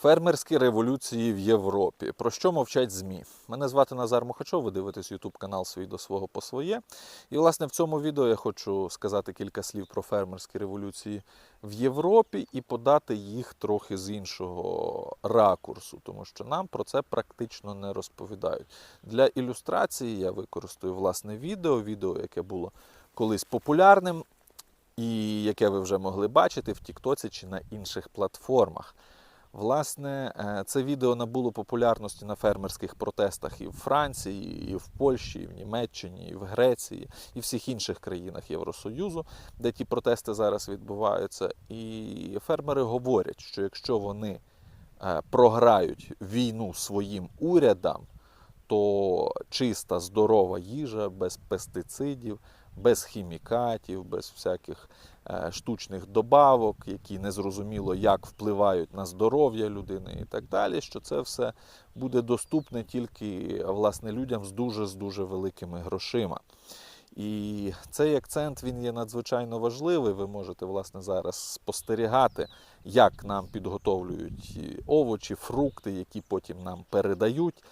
Фермерські революції в Європі. Про що мовчать ЗМІ? Мене звати Назар Мухачов, ви дивитесь YouTube канал свій до свого по своє. І, власне, в цьому відео я хочу сказати кілька слів про фермерські революції в Європі і подати їх трохи з іншого ракурсу, тому що нам про це практично не розповідають. Для ілюстрації я використаю власне відео, відео, яке було колись популярним, і яке ви вже могли бачити в Тіктоці чи на інших платформах. Власне, е, це відео набуло популярності на фермерських протестах і в Франції, і в Польщі, і в Німеччині, і в Греції, і всіх інших країнах Євросоюзу, де ті протести зараз відбуваються. І фермери говорять, що якщо вони е, програють війну своїм урядам, то чиста, здорова їжа без пестицидів, без хімікатів, без всяких е, штучних добавок, які незрозуміло як впливають на здоров'я людини і так далі, що це все буде доступне тільки власне людям з дуже з дуже великими грошима. І цей акцент він є надзвичайно важливий. Ви можете власне зараз спостерігати, як нам підготовлюють овочі, фрукти, які потім нам передають,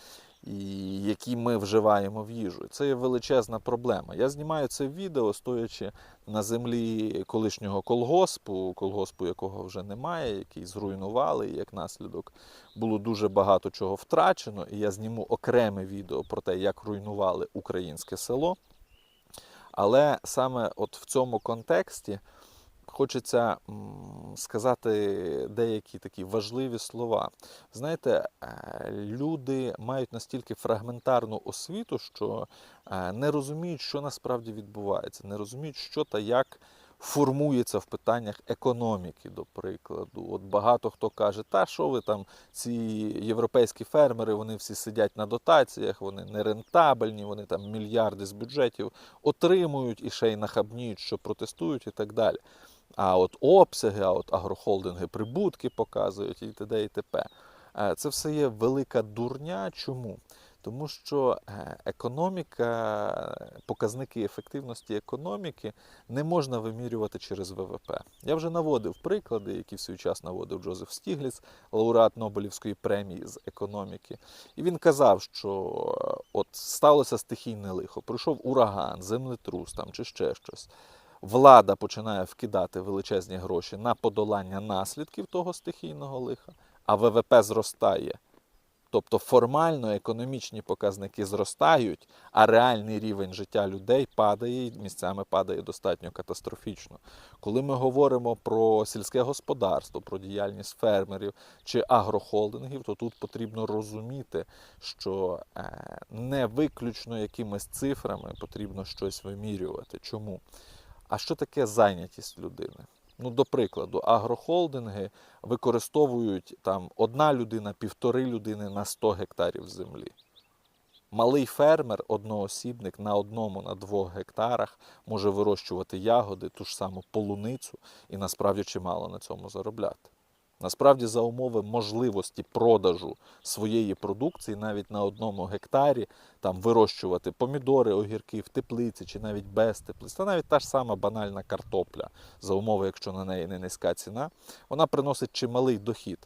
які ми вживаємо в їжу. Це є величезна проблема. Я знімаю це відео, стоячи на землі колишнього колгоспу, колгоспу, якого вже немає, який зруйнували, і як наслідок було дуже багато чого втрачено. І я зніму окреме відео про те, як руйнували українське село. Але саме от в цьому контексті хочеться сказати деякі такі важливі слова. Знаєте, е, люди мають настільки фрагментарну освіту, що е, не розуміють, що насправді відбувається, не розуміють, що та як формується в питаннях економіки, до прикладу. От багато хто каже, та що ви там, ці європейські фермери, вони всі сидять на дотаціях, вони нерентабельні, вони там мільярди з бюджетів отримують і ще й нахабніють, що протестують і так далі. А от обсяги, а от агрохолдинги прибутки показують і т.д. і т.п. Е, Це все є велика дурня. Чому? Тому що е, економіка, показники ефективності економіки не можна вимірювати через ВВП. Я вже наводив приклади, які в свій час наводив Джозеф Стігліц, лауреат Нобелівської премії з економіки. І він казав, що е, от сталося стихійне лихо, прийшов ураган, землетрус там чи ще щось. Влада починає вкидати величезні гроші на подолання наслідків того стихійного лиха, а ВВП зростає. Тобто формально економічні показники зростають, а реальний рівень життя людей падає і місцями падає достатньо катастрофічно. Коли ми говоримо про сільське господарство, про діяльність фермерів чи агрохолдингів, то тут потрібно розуміти, що е, не виключно якимись цифрами потрібно щось вимірювати. Чому? А що таке зайнятість людини? Ну, до прикладу, агрохолдинги використовують там одна людина, півтори людини на 100 гектарів землі. Малий фермер, одноосібник на одному, на двох гектарах може вирощувати ягоди, ту ж саму полуницю, і насправді чимало на цьому заробляти. Насправді, за умови можливості продажу своєї продукції навіть на одному гектарі там вирощувати помідори, огірки в теплиці чи навіть без теплиці, та навіть та ж сама банальна картопля, за умови, якщо на неї не низька ціна, вона приносить чималий дохід.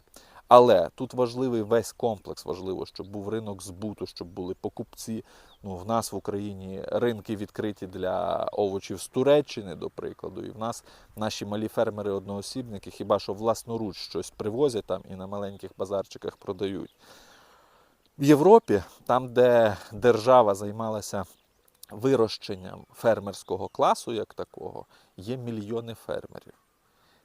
Але тут важливий весь комплекс, важливо, щоб був ринок збуту, щоб були покупці. Ну, в нас в Україні ринки відкриті для овочів з Туреччини, до прикладу, і в нас наші малі фермери-одноосібники хіба що власноруч щось привозять там і на маленьких базарчиках продають. В Європі, там, де держава займалася вирощенням фермерського класу, як такого, є мільйони фермерів.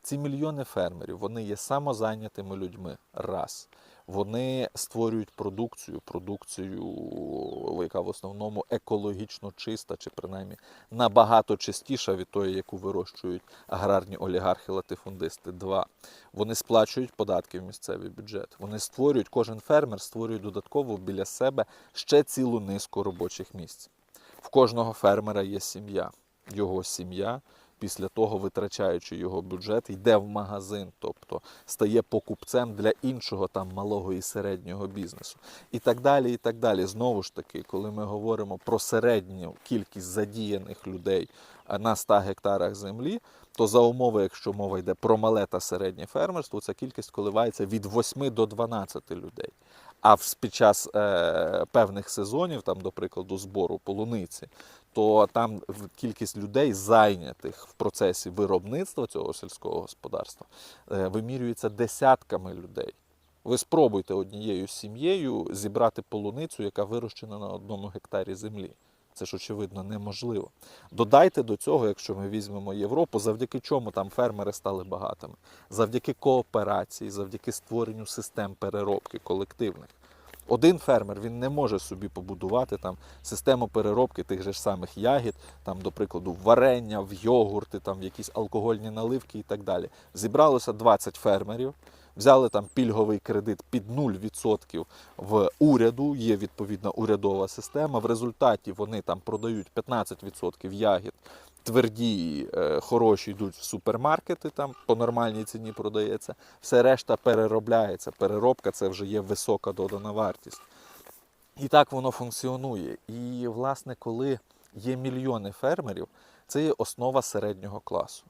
Ці мільйони фермерів вони є самозайнятими людьми. Раз. Вони створюють продукцію, продукцію, яка в основному екологічно чиста, чи принаймні набагато чистіша від тої, яку вирощують аграрні олігархи, латифундисти. Два. Вони сплачують податки в місцевий бюджет. Вони створюють, кожен фермер створює додатково біля себе ще цілу низку робочих місць. В кожного фермера є сім'я. Його сім'я після того, витрачаючи його бюджет, йде в магазин, тобто стає покупцем для іншого там малого і середнього бізнесу. І так далі. І так далі. Знову ж таки, коли ми говоримо про середню кількість задіяних людей на 100 гектарах землі, то за умови, якщо мова йде про мале та середнє фермерство, ця кількість коливається від 8 до 12 людей. А під час е, певних сезонів, там, до прикладу, збору полуниці, то там кількість людей, зайнятих в процесі виробництва цього сільського господарства, е, вимірюється десятками людей. Ви спробуйте однією сім'єю зібрати полуницю, яка вирощена на одному гектарі землі. Це ж очевидно неможливо. Додайте до цього, якщо ми візьмемо Європу, завдяки чому там фермери стали багатими, завдяки кооперації, завдяки створенню систем переробки колективних. Один фермер він не може собі побудувати там систему переробки тих же ж самих ягід, там, до прикладу, варення, в йогурти, там в якісь алкогольні наливки і так далі. Зібралося 20 фермерів, взяли там пільговий кредит під 0% в уряду, є відповідна урядова система. В результаті вони там продають 15% ягід. Тверді, е, хороші йдуть в супермаркети, там по нормальній ціні продається. Все решта переробляється. Переробка це вже є висока додана вартість. І так воно функціонує. І, власне, коли є мільйони фермерів, це є основа середнього класу.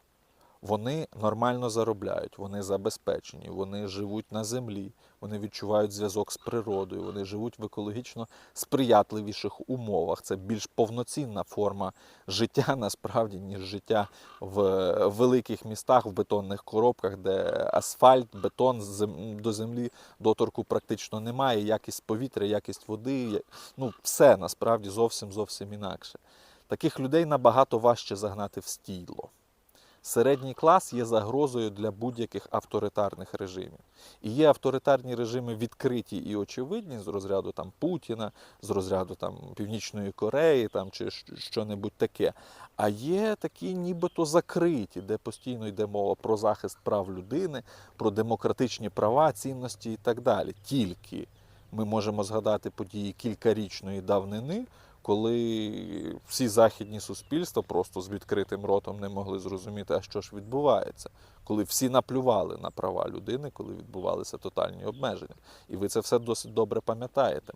Вони нормально заробляють, вони забезпечені, вони живуть на землі, вони відчувають зв'язок з природою, вони живуть в екологічно сприятливіших умовах. Це більш повноцінна форма життя насправді, ніж життя в великих містах, в бетонних коробках, де асфальт, бетон до землі доторку практично немає. Якість повітря, якість води, ну все насправді зовсім зовсім інакше. Таких людей набагато важче загнати в стійло. Середній клас є загрозою для будь-яких авторитарних режимів. І є авторитарні режими відкриті і очевидні з розряду там Путіна, з розряду там Північної Кореї там чи що-небудь таке. А є такі нібито закриті, де постійно йде мова про захист прав людини, про демократичні права, цінності і так далі. Тільки ми можемо згадати події кількарічної давнини, коли всі західні суспільства просто з відкритим ротом не могли зрозуміти, а що ж відбувається, коли всі наплювали на права людини, коли відбувалися тотальні обмеження. І ви це все досить добре пам'ятаєте.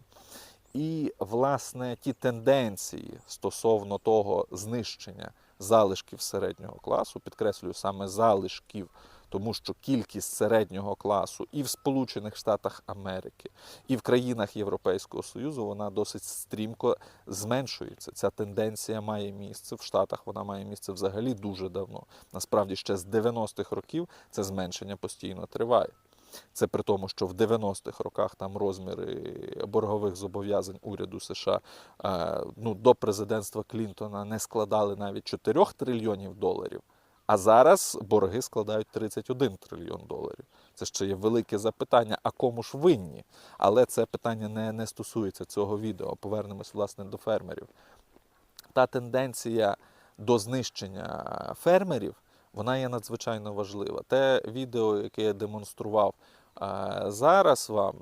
І, власне, ті тенденції стосовно того знищення залишків середнього класу, підкреслюю саме залишків, тому що кількість середнього класу і в Сполучених Штатах Америки, і в країнах Європейського Союзу вона досить стрімко зменшується. Ця тенденція має місце в Штатах. Вона має місце взагалі дуже давно. Насправді ще з 90-х років це зменшення постійно триває. Це при тому, що в 90-х роках там розміри боргових зобов'язань уряду США е, ну, до президентства Клінтона не складали навіть 4 трильйонів доларів. А зараз борги складають 31 трильйон доларів. Це ще є велике запитання, а кому ж винні? Але це питання не, не стосується цього відео. Повернемось власне до фермерів. Та тенденція до знищення фермерів, вона є надзвичайно важлива. Те відео, яке я демонстрував зараз вам,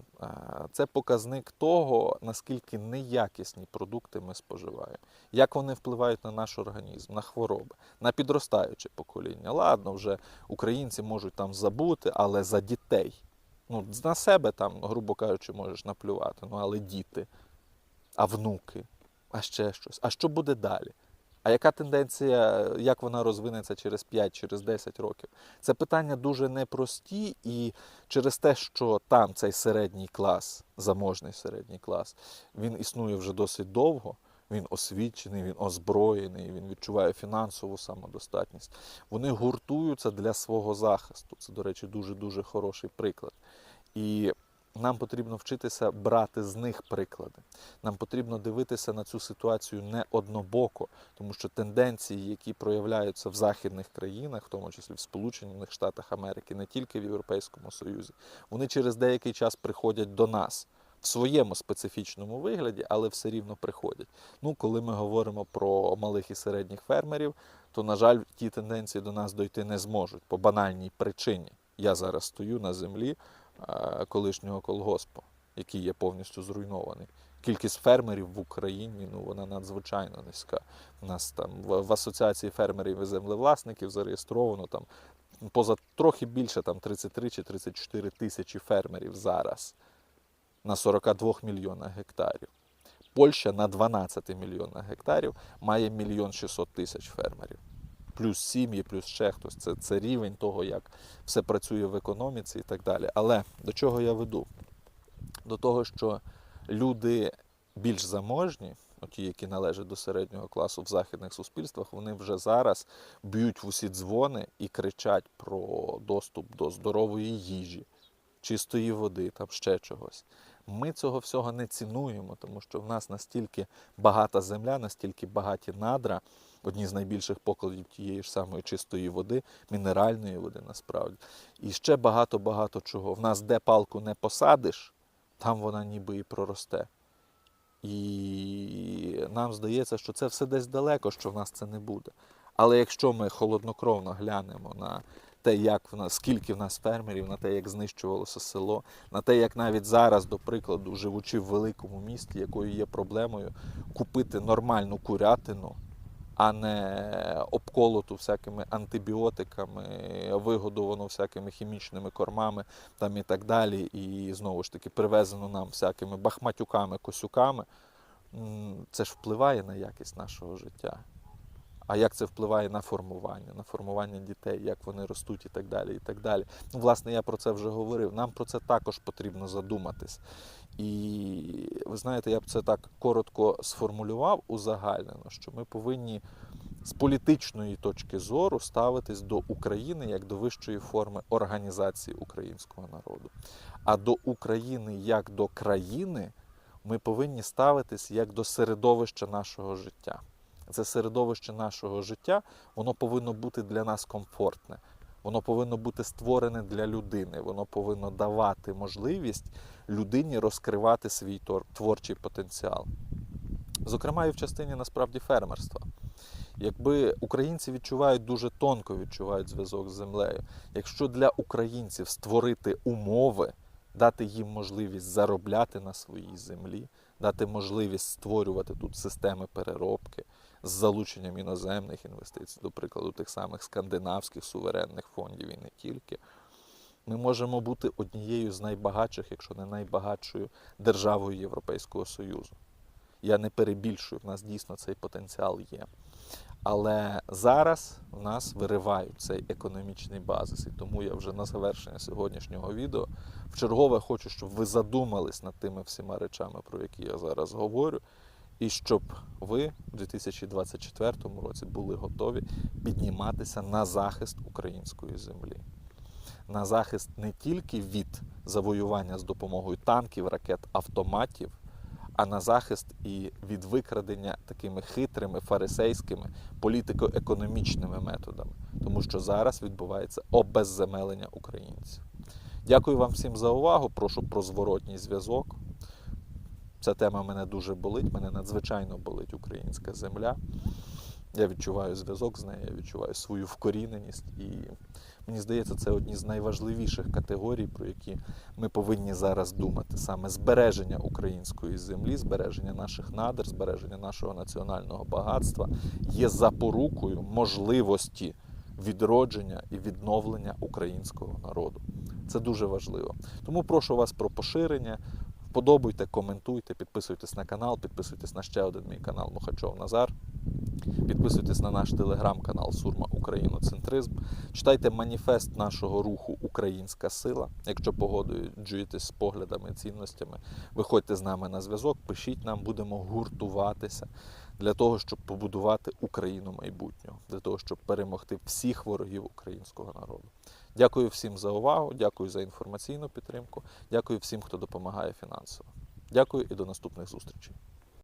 це показник того, наскільки неякісні продукти ми споживаємо, як вони впливають на наш організм, на хвороби, на підростаюче покоління. Ладно, вже українці можуть там забути, але за дітей. Ну, на себе там, грубо кажучи, можеш наплювати, ну але діти, а внуки, а ще щось. А що буде далі? А яка тенденція, як вона розвинеться через 5, через 10 років? Це питання дуже непрості, і через те, що там цей середній клас, заможний середній клас, він існує вже досить довго. Він освічений, він озброєний, він відчуває фінансову самодостатність. Вони гуртуються для свого захисту. Це, до речі, дуже дуже хороший приклад. І нам потрібно вчитися брати з них приклади. Нам потрібно дивитися на цю ситуацію не однобоко, тому що тенденції, які проявляються в західних країнах, в тому числі в Сполучених Штатах Америки, не тільки в Європейському Союзі, вони через деякий час приходять до нас. В своєму специфічному вигляді, але все рівно приходять. Ну, коли ми говоримо про малих і середніх фермерів, то, на жаль, ті тенденції до нас дойти не зможуть по банальній причині. Я зараз стою на землі колишнього колгоспу, який є повністю зруйнований. Кількість фермерів в Україні ну вона надзвичайно низька. У нас там в, в асоціації фермерів і землевласників зареєстровано там поза трохи більше там 33 чи 34 тисячі фермерів зараз на 42 мільйонах гектарів. Польща на 12 мільйонах гектарів має мільйон 600 тисяч фермерів. Плюс сім'ї, плюс ще хтось. Це, це рівень того, як все працює в економіці і так далі. Але до чого я веду? До того, що люди більш заможні, ті, які належать до середнього класу в західних суспільствах, вони вже зараз б'ють в усі дзвони і кричать про доступ до здорової їжі, чистої води, там ще чогось. Ми цього всього не цінуємо, тому що в нас настільки багата земля, настільки багаті надра, одні з найбільших покладів тієї ж самої чистої води, мінеральної води насправді. І ще багато-багато чого. В нас де палку не посадиш, там вона ніби і проросте. І нам здається, що це все десь далеко, що в нас це не буде. Але якщо ми холоднокровно глянемо на те, як в нас, скільки в нас фермерів, на те, як знищувалося село, на те, як навіть зараз, до прикладу, живучи в великому місті, якою є проблемою купити нормальну курятину, а не обколоту всякими антибіотиками, вигодовано всякими хімічними кормами там і так далі, і знову ж таки привезено нам всякими бахматюками, косюками, це ж впливає на якість нашого життя. А як це впливає на формування, на формування дітей, як вони ростуть і так далі. і так далі. Ну, власне, я про це вже говорив. Нам про це також потрібно задуматись. І ви знаєте, я б це так коротко сформулював узагальнено, що ми повинні з політичної точки зору ставитись до України як до вищої форми організації українського народу. А до України як до країни ми повинні ставитись як до середовища нашого життя. Це середовище нашого життя, воно повинно бути для нас комфортне. Воно повинно бути створене для людини, воно повинно давати можливість людині розкривати свій творчий потенціал. Зокрема, і в частині насправді фермерства. Якби українці відчувають дуже тонко відчувають зв'язок з землею, якщо для українців створити умови, дати їм можливість заробляти на своїй землі, дати можливість створювати тут системи переробки з залученням іноземних інвестицій, до прикладу, тих самих скандинавських суверенних фондів і не тільки. Ми можемо бути однією з найбагатших, якщо не найбагатшою державою Європейського Союзу. Я не перебільшую, в нас дійсно цей потенціал є. Але зараз в нас виривають цей економічний базис. І тому я вже на завершення сьогоднішнього відео вчергове хочу, щоб ви задумались над тими всіма речами, про які я зараз говорю, і щоб ви в 2024 році були готові підніматися на захист української землі. На захист не тільки від завоювання з допомогою танків, ракет, автоматів, а на захист і від викрадення такими хитрими фарисейськими політико-економічними методами, тому що зараз відбувається обезземелення українців. Дякую вам всім за увагу. Прошу про зворотній зв'язок. Ця тема мене дуже болить, мене надзвичайно болить українська земля. Я відчуваю зв'язок з нею, я відчуваю свою вкоріненість. І мені здається, це одні з найважливіших категорій, про які ми повинні зараз думати. Саме збереження української землі, збереження наших надр, збереження нашого національного багатства є запорукою можливості відродження і відновлення українського народу. Це дуже важливо. Тому прошу вас про поширення. Вподобуйте, коментуйте, підписуйтесь на канал, підписуйтесь на ще один мій канал Мухачов Назар. Підписуйтесь на наш телеграм-канал Сурма Україноцентризм. Читайте маніфест нашого руху Українська сила. Якщо погоджуєтесь з поглядами, цінностями, виходьте з нами на зв'язок, пишіть нам, будемо гуртуватися для того, щоб побудувати Україну майбутнього, для того, щоб перемогти всіх ворогів українського народу. Дякую всім за увагу, дякую за інформаційну підтримку, дякую всім, хто допомагає фінансово. Дякую і до наступних зустрічей.